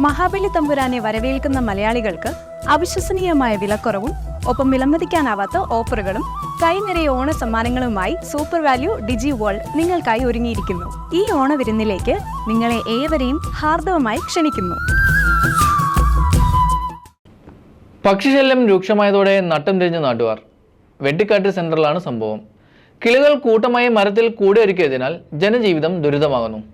മഹാബലി തമ്പുരാനെ വരവേൽക്കുന്ന മലയാളികൾക്ക് അവിശ്വസനീയമായ വിലക്കുറവും ഒപ്പം വിലമതിക്കാനാവാത്ത ഓഫറുകളും കൈനിറയ ഓണ സമ്മാനങ്ങളുമായി സൂപ്പർ വാല്യൂ ഡിജി വേൾഡ് നിങ്ങൾക്കായി ഒരുങ്ങിയിരിക്കുന്നു. ഈ ഓണവിരുന്നിലേക്ക് നിങ്ങളെ ഏവരെയും ഹാർദവമായി ക്ഷണിക്കുന്നു. പക്ഷിശല്യം രൂക്ഷമായതോടെ നട്ടം തിരിഞ്ഞ നാട്ടുകാർ. വെട്ടിക്കാട്ട് സെന്ററിലാണ് സംഭവം. കിളികൾ കൂട്ടമായി മരത്തിൽ കൂടിയൊരുക്കിയതിനാൽ ജനജീവിതം ദുരിതമാകുന്നു.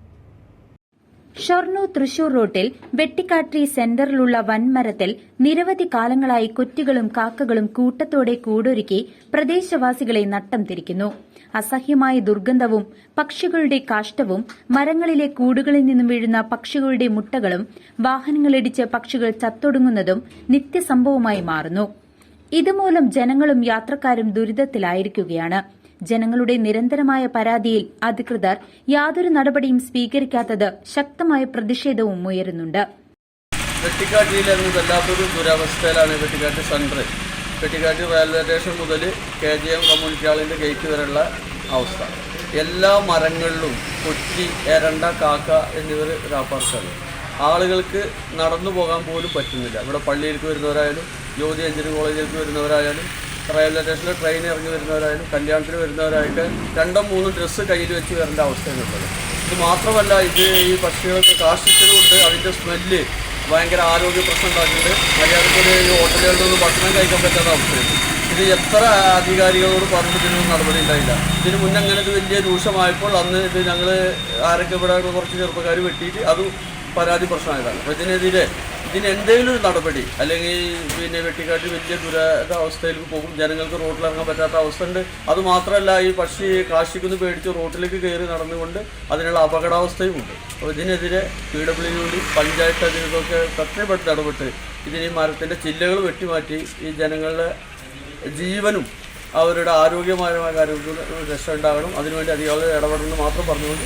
ഷൊർണൂർ തൃശൂർ റൂട്ടിൽ വെട്ടിക്കാട്രി സെന്ററിലുള്ള വൻമരത്തിൽ നിരവധി കാലങ്ങളായി കുറ്റികളും കാക്കകളും കൂട്ടത്തോടെ കൂടൊരുക്കി പ്രദേശവാസികളെ നട്ടം തിരിക്കുന്നു. അസഹ്യമായ ദുർഗന്ധവും പക്ഷികളുടെ കാഷ്ടവും മരങ്ങളിലെ കൂടുകളിൽ നിന്നും വീഴുന്ന പക്ഷികളുടെ മുട്ടകളും വാഹനങ്ങളിടിച്ച് പക്ഷികൾ ചത്തൊടുങ്ങുന്നതും നിത്യസംഭവമായി മാറുന്നു. ഇതുമൂലം ജനങ്ങളും യാത്രക്കാരും ദുരിതത്തിലായിരിക്കുകയാണ്. ജനങ്ങളുടെ നിരന്തരമായ പരാതിയിൽ അധികൃതർ യാതൊരു നടപടിയും സ്വീകരിക്കാത്തത് ശക്തമായ പ്രതിഷേധവും ഉയരുന്നുണ്ട്. വെട്ടിക്കാട്ട് റെയിൽവേ സ്റ്റേഷൻ മുതൽ കെ ജി എം കമ്മ്യൂണിറ്റി ഹാളിന്റെ ഗേറ്റ് വരെയുള്ള അവസ്ഥ. എല്ലാ മരങ്ങളിലും കൊച്ചി എരണ്ട കാക്ക എന്നിവർ രാപ്പാർക്കാണ്. ആളുകൾക്ക് നടന്നു പോകാൻ പോലും പറ്റുന്നില്ല. ഇവിടെ പള്ളിയിലേക്ക് വരുന്നവരായാലും ജ്യോതി എഞ്ചിനീയറിംഗ് കോളേജിലേക്ക് വരുന്നവരായാലും റെയിൽവേ സ്റ്റേഷനിൽ ട്രെയിൻ ഇറങ്ങി വരുന്നവരായാലും കല്യാണത്തിന് വരുന്നവരായിട്ട് രണ്ടോ മൂന്നോ ഡ്രസ്സ് കയ്യിൽ വെച്ച് വരേണ്ട അവസ്ഥയാണുള്ളത്. ഇത് മാത്രമല്ല ഇത് ഈ പക്ഷികൾക്ക് കാഷ്ടിച്ചതുകൊണ്ട് അതിന്റെ സ്മെല്ല് ഭയങ്കര ആരോഗ്യ പ്രശ്നം ഉണ്ടാക്കിയിട്ട് മര്യാദക്കൂടി ഈ ഹോട്ടലുകളിലൊന്നും ഭക്ഷണം കഴിക്കാൻ പറ്റാത്ത അവസ്ഥയുണ്ട് ഇത് എത്ര അധികാരികളോട് പറഞ്ഞിട്ട് ഇതിനൊന്നും നടപടി ഉണ്ടായില്ല. ഇതിന് മുന്നേ അങ്ങനെ ഇത് വലിയ രൂക്ഷമായപ്പോൾ അന്ന് ഇത് ഞങ്ങൾ ആരൊക്കെ ഇവിടെ കുറച്ച് ചെറുപ്പക്കാർ വെട്ടിയിട്ട് അത് പരാതി പ്രശ്നമായതാണ്. അപ്പോൾ ഇതിനെതിരെ ഇതിന് എന്തെങ്കിലും ഒരു നടപടി അല്ലെങ്കിൽ പിന്നെ വെട്ടിക്കാട്ടി വലിയ ദുരിത അവസ്ഥയിലേക്ക് പോകും ജനങ്ങൾക്ക് റോട്ടിലിറങ്ങാൻ പറ്റാത്ത അവസ്ഥ ഉണ്ട് അതുമാത്രമല്ല ഈ പക്ഷി കാശിക്കുന്ന് പേടിച്ച് റോട്ടിലേക്ക് കയറി നടന്നുകൊണ്ട് അതിനുള്ള അപകടാവസ്ഥയും ഉണ്ട്. അപ്പോൾ ഇതിനെതിരെ പി ഡബ്ല്യു ഡി പഞ്ചായത്ത് അധികൃതമൊക്കെ പ്രത്യേകപ്പെട്ട് ഇടപെട്ട് ഇതിന് ഈ മരത്തിന്റെ ചില്ലകൾ വെട്ടിമാറ്റി ഈ ജനങ്ങളുടെ ജീവനും അവരുടെ ആരോഗ്യമായ കാര്യങ്ങൾക്ക് രക്ഷ ഉണ്ടാകണം. അതിനുവേണ്ടി അധികാരികൾ ഇടപെടണമെന്ന് മാത്രം പറഞ്ഞുകൊണ്ട്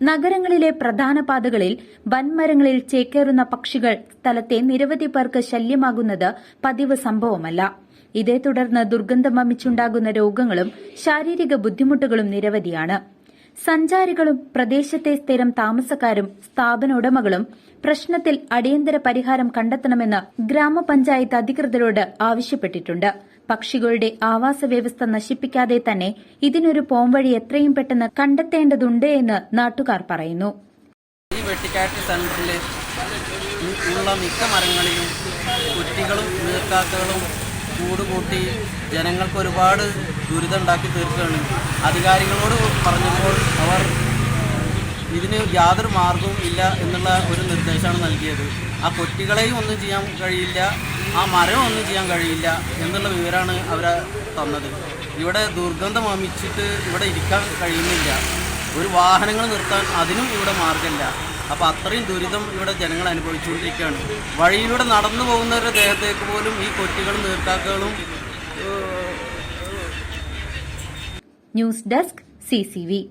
നഗരങ്ങളിലെ പ്രധാന പാതകളിൽ വൻമരങ്ങളിൽ ചേക്കേറുന്ന പക്ഷികൾ സ്ഥലത്തെ നിരവധി പേർക്ക് ശല്യമാകുന്നത് പതിവ് സംഭവമല്ല. ഇതേ തുടർന്ന് ദുർഗന്ധം വമിച്ചുണ്ടാകുന്ന രോഗങ്ങളും ശാരീരിക ബുദ്ധിമുട്ടുകളും നിരവധിയാണ്. സഞ്ചാരികളും പ്രദേശത്തെ സ്ഥിരം താമസക്കാരും സ്ഥാപന ഉടമകളും പ്രശ്നത്തിൽ അടിയന്തര പരിഹാരം കണ്ടെത്തണമെന്ന് ഗ്രാമപഞ്ചായത്ത് അധികൃതരോട് ആവശ്യപ്പെട്ടിട്ടുണ്ട്. പക്ഷികളുടെ ആവാസ വ്യവസ്ഥ നശിപ്പിക്കാതെ തന്നെ ഇതിനൊരു പോംവഴി എത്രയും പെട്ടെന്ന് കണ്ടെത്തേണ്ടതുണ്ട് എന്ന് നാട്ടുകാർ പറയുന്നു. ഈ മിക്ക മരങ്ങളിലും കുറ്റികളും നീർക്കാക്കകളും കൂടുകൂട്ടി ജനങ്ങൾക്ക് ഒരുപാട് ദുരിതം ഉണ്ടാക്കി തീർക്കുകയാണ്. അധികാരികളോട് പറഞ്ഞപ്പോൾ അവർ ഇതിന് യാതൊരു മാർഗവും ഇല്ല എന്നുള്ള ഒരു നിർദ്ദേശമാണ് നൽകിയത്. ആ കൊറ്റികളെയും ഒന്നും ചെയ്യാൻ കഴിയില്ല. ആ മരം ഒന്നും ചെയ്യാൻ കഴിയില്ല എന്നുള്ള വിവരമാണ് അവരെ തന്നത്. ഇവിടെ ദുർഗന്ധം വമിച്ചിട്ട് ഇവിടെ ഇരിക്കാൻ കഴിയുന്നില്ല. ഒരു വാഹനങ്ങൾ നിർത്താൻ അതിനും ഇവിടെ മാർഗമില്ല. അപ്പോൾ അത്രയും ദുരിതം ഇവിടെ ജനങ്ങൾ അനുഭവിച്ചുകൊണ്ടിരിക്കുകയാണ്. വഴിയിലൂടെ നടന്നു പോകുന്നവരുടെ ദേഹത്തേക്ക് പോലും ഈ കൊറ്റികളും നീർക്കാക്കകളും ന്യൂസ് ഡെസ്ക് സിസിവി